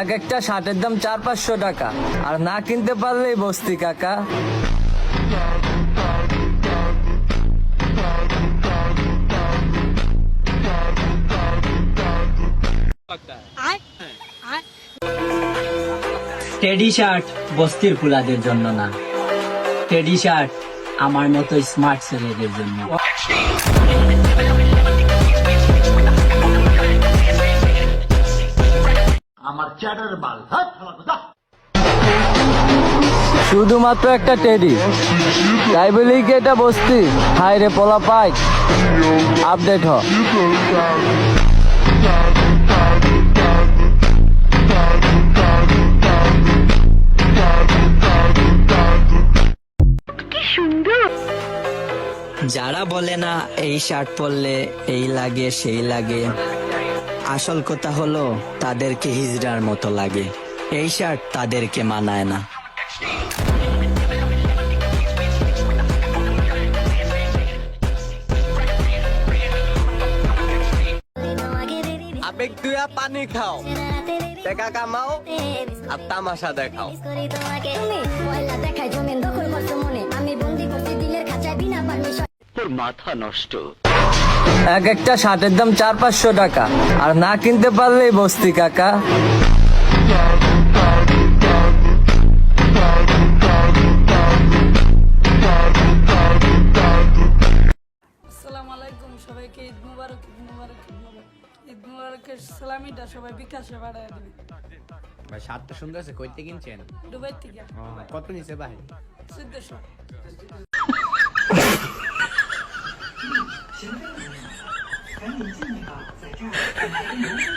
এক একটা শার্টের দাম চার পাঁচশো টাকা। আর না কিনতে পারলেই বস্তি কাকা। টেডি শার্ট বস্তির ফুলাদের জন্য না। টেডি শার্ট আমার মতো স্মার্ট ছেলেদের জন্য। শুধুমাত্র একটা টেডি তাই বলেই কি এটা বস্তি? হাই রে পোলা পাই। আপডেট হ। যারা বলে না এই শার্ট পরলে এই লাগে সেই লাগে। আসল কথা হলো তাদেরকে হিজড়ার মতো লাগে। এই শার্ট তাদেরকে মানায় না। আবেগ দুয়া পানি খাও। টাকা কামাও আর তামাশা দেখাও। এক একটা শার্টের দাম চার পাঁচশো টাকা। আর না কিনতে পারলেই বস্তি কাকা। আসসালামু আলাইকুম সবাইকে ঈদ মুবারক ঈদ মুবারক ঈদ মুবারক। ঈদ মুবারকের সালামিটা সবাই বিকাশে বাড়ায় দিবে। ভাই শার্টটা সুন্দর আছে কইতে কিনছেন? দুবাই থেকে। কত নিছে ভাই? চোদ্দশো। 行了行了，赶紧进去吧，在这儿等着牛牛。